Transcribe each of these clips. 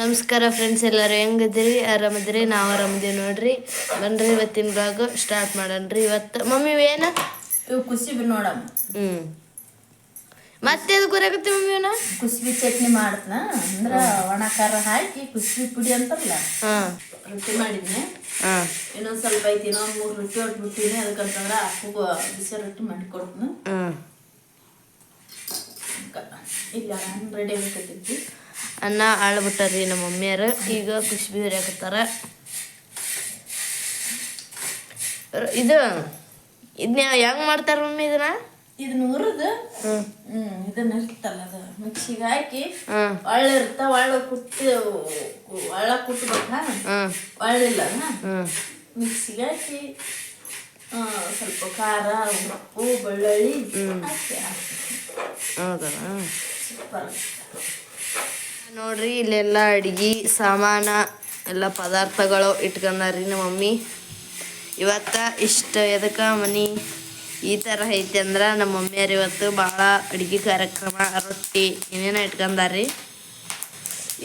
ನಮಸ್ಕಾರ ಫ್ರೆಂಡ್ಸ್ ಎಲ್ಲರೂ ಹೆಂಗಿದ್ರಿ ಆರಾಮದಿರಿ ನಾವು ಆರಾಮದೀವಿ ನೋಡ್ರಿ. ಬನ್ರಿ ಇವತ್ತಿನ ಬ್ಲಾಗ್ ಸ್ಟಾರ್ಟ್ ಮಾಡೋಣ್ರಿ. ಇವತ್ತು ಮಮ್ಮಿ ಏನು? ಇವು ಕುಸಿಬಿ ನೋಡಮ್ಮ ಹ್ಞೂ ಮತ್ತೆ ಅದು ಗುರಾಗತ್ತೆ ಮಮ್ಮಿ ಅವನ ಕುಸಿಬಿ ಚಟ್ನಿ ಮಾಡ್ತನ. ಅಂದ್ರ ಒಣ ಖಾರ ಹಾಕಿ ಕುಸಿಬಿ ಪುಡಿ ಅಂತಾರಲ್ಲ ಹಾಂ. ರೊಟ್ಟಿ ಮಾಡಿದ್ನಿ. ಹಾಂ. ಇನ್ನೊಂದು ಸ್ವಲ್ಪ ಐತಿ ಇನ್ನೊಂದ್ ಮೂರು ರೊಟ್ಟಿ ಹೊಟ್ಬಿಟ್ಟಿನಿ ಅದಕ್ಕಂತಂದ್ರ ಅಪ್ಪಗ ಬಿಸಿ ರೊಟ್ಟಿ ಮಾಡಿ ಕೊಡ್ತೀನಿ ಹಾಂ ಇಲ್ಲ ರೆಡಿ ಆಗತ್ತೈತಿ ಅನ್ನ ಆಳ್ಬಿಟ್ಟಾರ್ರಿ ನಮ್ಮ ಮಮ್ಮಿಯರು ಈಗ ಕುಷ್ಬಿ ಹುರಿಯಾಕತ್ತಾರ ಇದು ಇದನ್ನ ಹೆಂಗ್ ಮಾಡ್ತಾರ ಮಮ್ಮಿ ಇದನ್ನ? ಇದನ್ನ ಹುರಿದು ಹ್ಮ್. ಇದನ್ನ ಇರ್ತಲ್ಲ ಅದು. ಮಿಕ್ಸಿಗೆ ಹಾಕಿ ಒಳ್ಳೆ ಇರ್ತ ಒಳ್ಳೆ ಕುಟ್ಟಿ ಒಳ್ಳೆ ಕುಟ್ಬೇಕಾ? ಒಳ್ಳಿಲ್ಲ ಮಿಕ್ಸಿಗೆ ಹಾಕಿ ಸ್ವಲ್ಪ ಖಾರ ಉಪ್ಪು ಬೆಳ್ಳುಳ್ಳಿ ಹಾಕಿ ಹೌದಾ? ಸೂಪರ್. ನೋಡ್ರಿ ಇಲ್ಲೆಲ್ಲ ಅಡ್ಗಿ ಸಾಮಾನ ಎಲ್ಲ ಪದಾರ್ಥಗಳು ಇಟ್ಕೊಂಡಾರ್ರಿ ನಮ್ಮ ಮಮ್ಮಿ. ಇವತ್ತ ಇಷ್ಟ ಎದಕ್ಕ ಮನಿ? ಈ ಥರ ಐತಿ ಅಂದ್ರೆ ನಮ್ಮ ಮಮ್ಮಿಯರು ಇವತ್ತು ಭಾಳ ಅಡ್ಗೆ ಕಾರ್ಯಕ್ರಮ ರೊಟ್ಟಿ ಏನೇನೋ ಇಟ್ಕೊಂಡಾರ್ರಿ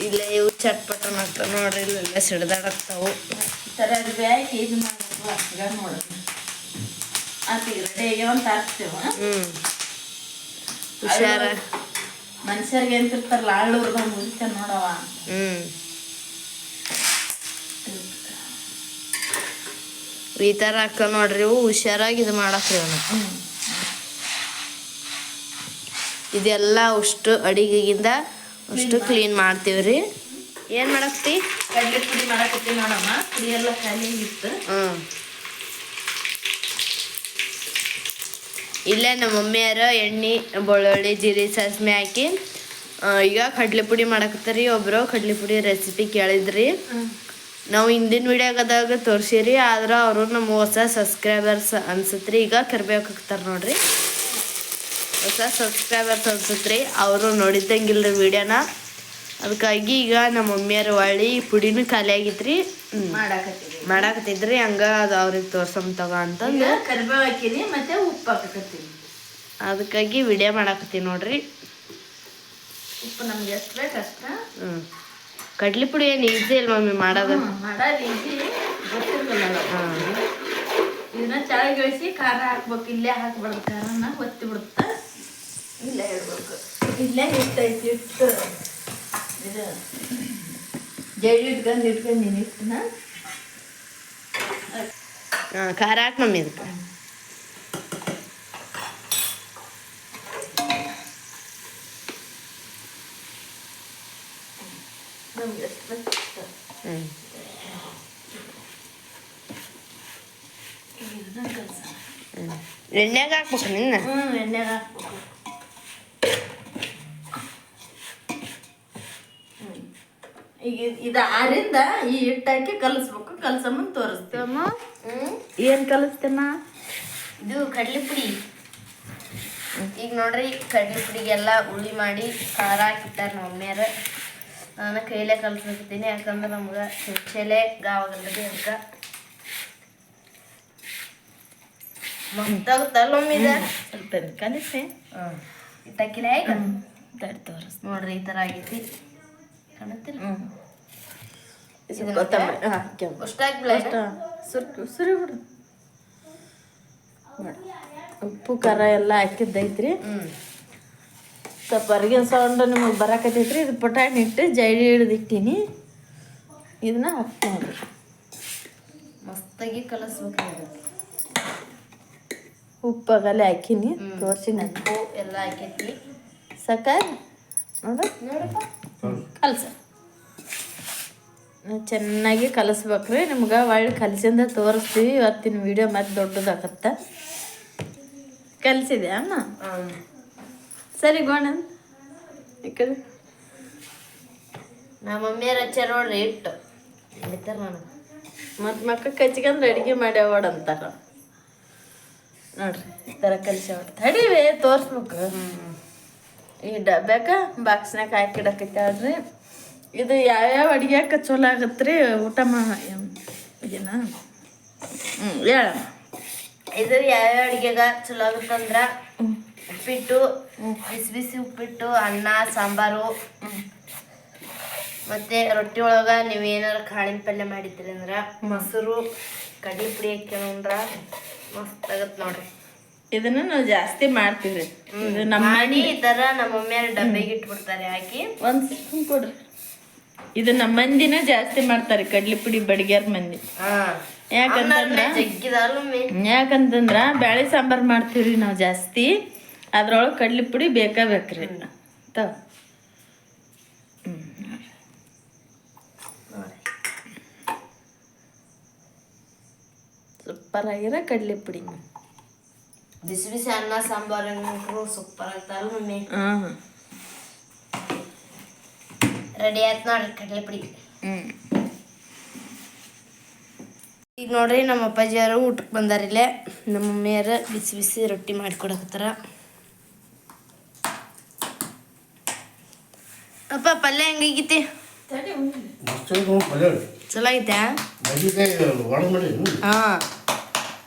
ಇಲ್ಲೇ ಇವು ಚಟ್ಪಟ ಮಾಡ್ತಾವ ನೋಡ್ರಿ ಇಲ್ಲೆಲ್ಲ ಸಿಡ್ದಾಡಕ್ತಾವು. ಈ ಥರ ಹಾಕಿ ಇದು ಮಾಡಬೇಕು ನೋಡ್ರಿ ಆತ ರೆಡಿ ಆಗ್ಯಾವ ಅಂತ ಹಾಕ್ತೇವ ಹ್ಞೂ ಹುಷಾರ. ಮನುಷ್ಯರಿಗೆ ಅಂತಿರ್ತಾರಲ್ಲ ಆಳೂರ್ಗ ಮುಗಿತ ನೋಡವ ಹ್ಞೂ ಈ ಥರ ಹಾಕ ನೋಡ್ರಿ ಇವು ಹುಷಾರಾಗಿ ಇದು ಮಾಡಕ್ರಿ ಅವನು. ಹ್ಮ್. ಇದೆಲ್ಲ ಅಷ್ಟು ಅಡಿಗೆಗಿಂದ ಅಷ್ಟು ಕ್ಲೀನ್ ಮಾಡ್ತೀವ್ರಿ ಏನು ಮಾಡಕ್ತಿ ಕಡ್ಲೆ ಪುಡಿ ಮಾಡಕತ್ತಿ ನೋಡಮ್ಮ. ಪುಡಿ ಎಲ್ಲ ಖಾಲಿ ಇತ್ತು ಹ್ಞೂ ಇಲ್ಲೇ ನಮ್ಮ ಮಮ್ಮಿಯರು ಎಣ್ಣೆ, ಬೆಳ್ಳುಳ್ಳಿ ಜೀರಿಗೆ ಸಾಸ್ಮೆ ಹಾಕಿ ಈಗ ಕಡ್ಲೆ ಪುಡಿ ಮಾಡಕತ್ತಾರಿ. ಒಬ್ರು ಕಡ್ಲೆ ಪುಡಿ ರೆಸಿಪಿ ಕೇಳಿದ್ರಿ. ನಾವು ಹಿಂದಿನ ವಿಡಿಯೋಗದಾಗ ತೋರಿಸಿರಿ, ಆದ್ರೆ ಅವರು ನಮ್ಮ ಹೊಸ ಸಬ್ಸ್ಕ್ರೈಬರ್ಸ್ ಅನ್ಸತ್ರಿ. ಈಗ ಕರ್ಬೇವು ಹಾಕ್ತಾರೆ ನೋಡ್ರಿ. ಹೊಸ ಸಬ್ಸ್ಕ್ರೈಬರ್ಸ್ ಅನ್ಸತ್ರಿ. ಅವರು ನೋಡಿದ್ದಂಗಿಲ್ರಿ ವಿಡಿಯೋನ. ಅದಕ್ಕಾಗಿ ಈಗ ನಮ್ಮ ಮಮ್ಮಿಯರು ಹೊಳ್ಳಿ ಪುಡಿನೂ ಖಾಲಿ ಆಗಿತ್ರಿ. ಹ್ಮ್. ಮಾಡಾಕತ್ತಿದ್ರಿ ಹಂಗ ಅದು ಅವ್ರಿಗೆ ತೋರ್ಸಮ್ ತಗೋ ಅಂತಂದು. ಕರಿಬೇವು ಹಾಕಿನಿ ಮತ್ತೆ ಉಪ್ಪು ಹಾಕಕತ್ತೀನಿ. ಅದಕ್ಕಾಗಿ ವಿಡಿಯೋ ಮಾಡಾಕತ್ತೀನಿ ನೋಡ್ರಿ. ಉಪ್ಪು ನಮ್ಗೆ ಎಷ್ಟು ಬೇಕು ಅಷ್ಟ. ಹ್ಞೂ ಕಡ್ಲಿ ಪುಡಿ ಏನು ಈಸಿ ಇಲ್ಲ ಮಮ್ಮಿ ಮಾಡೋದು? ಮಾಡೋದು ಈಸಿ ಗೊತ್ತಿರಲಿಲ್ಲ ಹಾಂ. ಇದನ್ನ ಚೆನ್ನಾಗಿ ಇಳಿಸಿ ಖಾರ ಹಾಕ್ಬೇಕು ಇಲ್ಲೇ ಹಾಕ್ಬಾರ್ದು ಖಾರನ ಒತ್ತಿ ಬಿಡುತ್ತ ಇಲ್ಲೇ ಇಡ್ಬೇಕು. ಇಲ್ಲೇ ಹಿಟ್ಟೈತಿ ಇಟ್ಟು. ಇದು ಜಡಿ ಇಟ್ಕೊಂಡು ಇಟ್ಕೊಂಡು ನೀನು ಹಾಂ ಖಾರ ಹಾಕಿ ಮಮ್ಮಿ ಇದಕ್ಕೆ ನಮ್ಗೆ ಎಷ್ಟು ಬೇಕು ಅಷ್ಟು. ಹ್ಞೂ ಇದನ್ನ ಕಲ್ಸೋಣ. ಹ್ಞೂ ಎಣ್ಣೆಗೆ ಹಾಕ್ಬೇಕು ನಿನ್ನ ಹ್ಮ್ ಎಣ್ಣೆಗೆ ಹಾಕ್ಬೇಕು ಹ್ಮ್. ಈಗ ಇದ್- ಇದು ಆರಿಂದ ಈ ಹಿಟ್ಟು ಹಾಕಿ ಕಲಿಸ್ಬೇಕು ಕಲ್ಸಮ್ಮನ್ ತೋರಿಸ್ತೇವಮ್ಮ ಹ್ಞೂ ಏನು ಕಲಿಸ್ತೇನ? ಇದು ಕಡ್ಲಿ ಪುಡಿ. ಈಗ ನೋಡ್ರಿ ಕಡ್ಲಿ ಪುಡಿಗೆಲ್ಲ ಉಳಿ ಮಾಡಿ ಖಾರ ಹಾಕಿಟ್ಟಾರ ನಮ್ಮ ಮಮ್ಮಿಯರು ನಾನು ಕೈಲೇ ಕಲ್ಸಿರ್ತೀನಿ ಯಾಕಂದ್ರೆ ನಮ್ಗೆ ಸ್ವಚ್ಛಲೇ ಗಾವಾಗಲ್ಲದೆ ಅದಕ್ಕೆ. ಮಸ್ತಾಗುತ್ತಲ್ಲ ಮಮ್ಮಿ ಇದು? ಸ್ವಲ್ಪ ಕಲಿಸಿ. ಹಾಂ ಇಟ್ಟಕ್ಕಿಲ್ಲ ಈಗ ತಡಿ ತೋರಿಸ್ ನೋಡ್ರಿ ಈ ಥರ ಆಗೈತಿ. ಕಾಣುತ್ತಿಲ್ಲ? ಹ್ಞೂ ಕೊತ್ತಂಬರಿ ಹಾಂ ಸುರ್ಕು ಸುರಿ ಬಿಡು. ಉಪ್ಪು ಖಾರ ಎಲ್ಲ ಹಾಕಿದ್ದೈತ್ರಿ. ಸ್ವಲ್ಪ ಅರ್ಗಿನ ಸೌಂಡ್ ನಿಮಗೆ ಬರಕತ್ತೈತ್ರಿ. ಇದು ಪುಟಾಣಿ ಇಟ್ಟು ಜೈಡಿ ಹಿಡ್ದಿಟ್ಟಿನಿ ಇದನ್ನ ಹಾಕ್ತೀನಿ ಮಸ್ತಾಗಿ ಕಲಸ್ಬೇಕು ಉಪ್ಪು ಆಗಲೇ ಹಾಕಿನಿ ತೋರಿಸಿ ನಾನು. ಉಪ್ಪು ಎಲ್ಲ ಹಾಕೈತಿ. ಸಕ ನೋಡು. ನೋಡಪ್ಪ. ಕಲಸ. ಚೆನ್ನಾಗಿ ಕಲಿಸ್ಬೇಕ್ರಿ ನಿಮ್ಗೆ ಒಳ್ಳೆ ಕಲಸಿಂದ ತೋರಿಸ್ತೀವಿ. ಇವತ್ತಿನ ವಿಡಿಯೋ ಮತ್ತೆ ದೊಡ್ಡದಾಗತ್ತ. ಕಲಿಸಿದೆ ಅಮ್ಮ? ಸರಿ ಗೋಣ. ಯಾಕಂದ್ರೆ ನಮ್ಮ ಮಮ್ಮಿಯರ ಹಚ್ಚಾರ ನೋಡ್ರಿ ಇಟ್ಟು ಹಿಡಿತಾರ ನನಗೆ. ಮತ್ತು ಮಕ್ಕ ಕಚ್ಕೊಂಡ್ರೆ ಅಡುಗೆ ಮಾಡ್ಯಾವಡ ಅಂತಾರ. ನೋಡ್ರಿ ಈ ಥರ ಕಲಿಸಿ ತಡಿವೆ ತೋರಿಸ್ಬೇಕು. ಈ ಡಬ್ಬ್ಯಾಕ ಬಾಕ್ಸ್ನಾಗ ಹಾಕಿಡಕತ್ತಾಳ್ರಿ ಇದು ಯಾವ್ಯಾವ ಅಡುಗೆಕ ಚಲೋ ಆಗತ್ರಿ? ಊಟ ಮಾ ಇದನ್ನ ಹ್ಞೂ ಹೇಳಮ್ಮ ಇದು ಯಾವ್ಯಾವ ಅಡುಗೆಗ ಚಲೋ ಅಂದ್ರೆ ಉಪ್ಪಿಟ್ಟು ಬಿಸಿ ಬಿಸಿ ಉಪ್ಪಿಟ್ಟು ಅನ್ನ ಸಾಂಬಾರು. ಮತ್ತೆ ರೊಟ್ಟಿ ಒಳಗ ನೀವು ಏನಾರ ಕಾಳಿನ ಪಲ್ಯ ಮಾಡಿದ್ರಿ ಅಂದ್ರೆ ಮೊಸರು ಕಡಿ ಪುಡಿ ಹಾಕ್ಯಂದ್ರ ಮಸ್ತ್ ಆಗತ್ ನೋಡ್ರಿ. ಇದನ್ನ ನಾವು ಜಾಸ್ತಿ ಮಾಡ್ತೀವಿ ಇದು ನಮ್ಮ ಮನೆ ಈ ತರ ನಮ್ಮ ಮಮ್ಮಿಯವ್ರ ಡಬ್ಬಿಗೆ ಇಟ್ಬಿಡ್ತಾರೆ ಹಾಕಿ. ಒಂದ್ ಸ್ಪೂನ್ ಕೊಡ್ರಿ. ಇದು ನಮ್ಮ ಮಂದಿನ ಜಾಸ್ತಿ ಮಾಡ್ತಾರೆ ಕಡ್ಲಿ ಪುಡಿ ಬಡಿಗ್ಯಾರ ಮಂದಿ. ಯಾಕಂತಂದ್ರ ಯಾಕಂತಂದ್ರ ಬ್ಯಾಳೆ ಸಾಂಬಾರ್ ಮಾಡ್ತೀವ್ರಿ ನಾವು ಜಾಸ್ತಿ. ಅದ್ರೊಳಗೆ ಕಡ್ಲಿ ಪುಡಿ ಬೇಕೇ ಬೇಕ್ರಿ ತಗೋ. ಸೂಪರ್ ಆಗಿರೋ ಕಡ್ಲಿ ಪುಡಿ. ಬಿಸಿ ಬಿಸಿ ಅನ್ನ ಸಾಂಬಾರು ಸೂಪರ್ ಆಗ್ತಾರಲ್ಲ ಮಮ್ಮಿ. ಹಾಂ ರೆಡಿ ಆಯ್ತು ನೋಡ್ರಿ ಕಡಲೆ ಪುಡಿ. ಹ್ಞೂ ಈಗ ನೋಡ್ರಿ ನಮ್ಮ ಅಪ್ಪಾಜಿಯವರು ಊಟಕ್ಕೆ ಬಂದಾರಿಲ್ಲೇ ನಮ್ಮ ಮಮ್ಮಿಯವರು ಬಿಸಿ ಬಿಸಿ ರೊಟ್ಟಿ ಮಾಡಿಕೊಡಕತ್ತಾರ. ಅಪ್ಪ ಪಲ್ಯ ಹೆಂಗೈತಿ. ಚಲೋ ಐತೆ ಹಾಂ ಒಣಗ್ ಮಾಡಿ ಹಾ.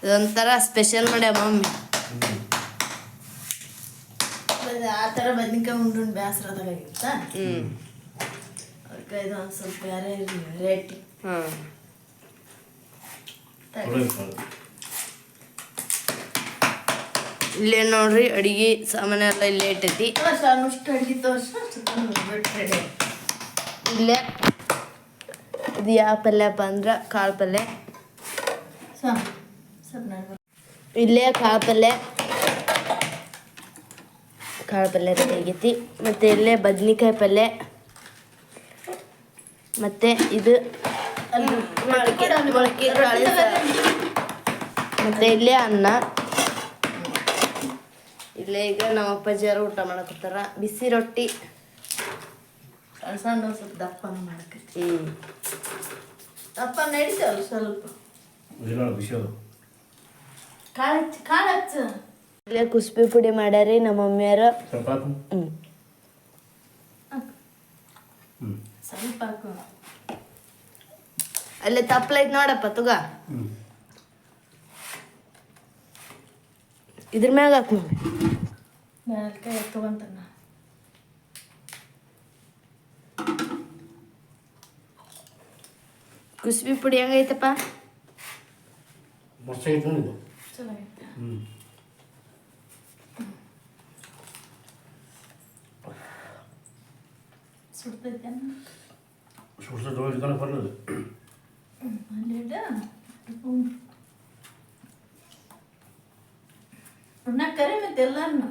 ಇದೊಂಥರ ಸ್ಪೆಷಲ್ ಮಾಡ್ಯ ಮಮ್ಮಿ. ಆ ಥರ ಬದ್ನಿಕಾಯಿ ಉಂಡು ಬೇಸರ ಹ್ಮ್. ಅದಕ್ಕೆ ಇದು ಒಂದು ಸ್ವಲ್ಪ ಬೇರೆ ವೆರೈಟಿ ಚಲೋ ಐತೆ ಅದು. ಇಲ್ಲೇ ನೋಡ್ರಿ ಅಡಿಗೆ ಸಾಮಾನೆಲ್ಲ ಇಲ್ಲೇ ಇಟ್ಟೈತಿ. ಅಷ್ಟು ಅಡ್ಗೆ ಇಲ್ಲೇ ಇದು ಯಾವ ಪಲ್ಯಪ್ಪ ಅಂದ್ರೆ ಕಾಳು ಪಲ್ಯ. ಇಲ್ಲೇ ಕಾಳು ಪಲ್ಯ. ಕಾಳು ಪಲ್ಯ ರೆಡಿ ಆಗೈತಿ. ಮತ್ತು ಇಲ್ಲೇ ಬದ್ನಿಕಾಯಿ ಪಲ್ಯ. ಮತ್ತು ಇದು ಮೊಳಕೆ. ಮತ್ತು ಇಲ್ಲೇ ಅನ್ನ. ಇಲ್ಲೇ ಈಗ ನಮ್ಮ ಅಪ್ಪಾಜಿಯವರು ಊಟ ಮಾಡಕತ್ತಾರ. ಬಿಸಿ ರೊಟ್ಟಿ. ಸಣ್ಣ ಸ್ವಲ್ಪ ದಪ್ಪನ ಮಾಡಕತ್ತಿ ಹ್ಞೂ ದಪ್ಪ ನಡೀತಾವಲ್ಲ ಸ್ವಲ್ಪ? ಕಾಳು ಹಚ್ಚು ಕಾಳು ಹಚ್ಚ ಇಲ್ಲೇ ಕುಸ್ಬಿ ಪುಡಿ ಮಾಡ್ಯಾರಿ ನಮ್ಮ ಮಮ್ಮಿಯರು ಸ್ವಲ್ಪ ಹ್ಞೂ ಹ್ಞೂ ಸ್ವಲ್ಪ ಹಾಕು ಅಲ್ಲೇ ತಪ್ಪಲೈತ್ ನೋಡಪ್ಪ ತುಗ. ಇದ್ರ ಮ್ಯಾಗ ಹಾಕು ಮಮ್ಮಿ ನಾಲ್ಕಾಯಿ ಎತ್ಕೊಂತಾನ ಕುಸ್ಬಿ ಪುಡಿ ಹೆಂಗೈತಪ್ಪ? ಮಸ್ತ್ ಐತೆ ನೋಡಿ ಇದು ಚಲೋ ಐತೆ ಹ್ಞೂ ಸುಡ್ತೈತೆ ಸುಡ್ಸ ಜೋಳ ಬರೋದು ಅಲ್ಲಿ ಇಡ ಉಣ್ಣ ಕರಿ ಮತ್ತೆ ಎಲ್ಲಾರನ್ನ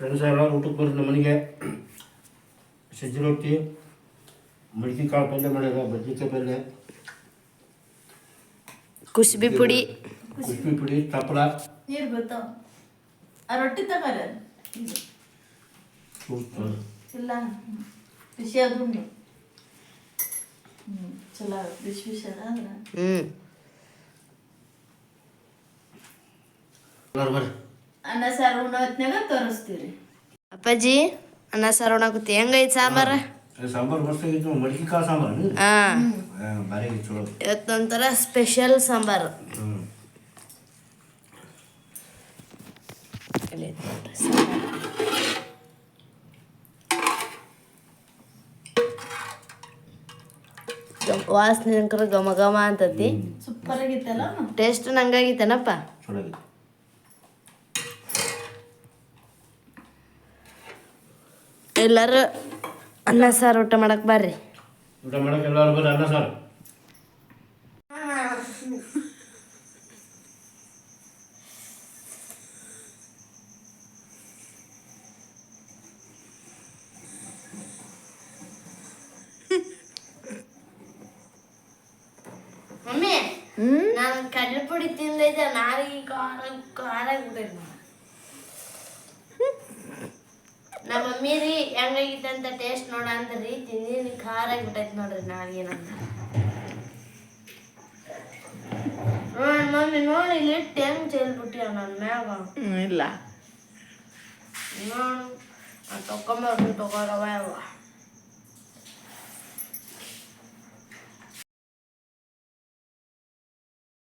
ಫ್ರೆಂಡ್ಸ್ ಎಲ್ಲ ಊಟಕ್ಕೆ ಬರ್ರಿ ನಮ್ಮ ಮನೆಗೆ ಸಜ್ಜಿ ರೊಟ್ಟಿ ಮಡಿಕೆ ಕಾಳು ಪಲ್ಯ ಮಾಡ್ಯಾರ ಬದ್ನಿಕಾಯಿ ಪಲ್ಯ ಕುಸ್ಬಿ ಪುಡಿ ಕುಷ್ಪಿ ಪುಡಿ ತಪ್ಪಲ ನೀರು ಬರ್ತಾವ ಆ ರೊಟ್ಟಿ ತಗೋರ ಇಲ್ಲ. ಬಿಸಿ ಅದು ಚಲೋ ಬಿಸಿ ಬಿಸಿ ಬರ್ರಿ. ಅನ್ನ ಸಾರು ಉಣ್ಣೋ ಹೊತ್ನ್ಯಾಗ ತೋರಿಸ್ತೀವಿ ಅಪ್ಪಾಜಿ ಅನ್ನ ಸಾರು ಉಣ್ಣಾಕತ್ತಿ ಹೆಂಗೈತೆ ಸಾಂಬಾರ? ಸಾಂಬಾರ್ ಸಾಂಬಾರು ಮಸ್ತ್ ಆಗಿತ್ತು ಮಡಿಕೆ ಕಾಳು ಸಾಂಬಾರು ಹಾಂ. ಇವತ್ತೊಂಥರ ಸ್ಪೆಷಲ್ ಸಾಂಬಾರು ಹ್ಞೂ ಇಲ್ಲೈತ್ ನೋಡ್ರಿ ಸಾಂಬಾರು. ಗಮ್- ವಾಸನೆ ಅಂಕರ ಘಮ ಘಮ ಅಂತತಿ. ಸೂಪರ್ ಆಗಿತ್ತಲ್ಲ ಟೇಸ್ಟ್ ನಂಗಾಗಿತ್ತೇನಪ್ಪ? ಚಲೋ ಎಲ್ಲರೂ ಅನ್ನ ಸಾರು ಊಟ ಮಾಡಕ್ ಬರ್ರಿ. ಊಟ ಮಾಡಕ್ಕೆ ಎಲ್ಲರೂ ಬರ್ರಿ ಅನ್ನ ಸಾರು ಮಮ್ಮಿ ಹ್ಞೂ ನಾನು ಕಡಲೆ ಪುಡಿ ತಿಂದೈತೆ ಈ ಖಾರ ಖಾರ ಆಗ್ಬಿಟ್ಟೈತೆ ನಮ್ಮ ಮಮ್ಮಿ ರೀ ಹೆಂಗಾಗಿತ್ತು ಅಂತ ಟೇಸ್ಟ್ ನೋಡ ಅಂದ್ರಿ ತಿಂದಿನಿ ಖಾರ ಆಗಿಬಿಟ್ಟೈತೆ ನೋಡ್ರಿ ನಾವೇನಂತ ಮಮ್ಮಿ ನೋಡಿ ಇಲ್ಲಿ ಹೆಂಗ್ ಚೆಲ್ಬಿಟ್ಟಿವ ನನ್ನ ಮ್ಯಾಗ? ಇಲ್ಲ. ನೋಡು ತಕೊಂಬರ್ತೀನಿ ತಗೊಳವ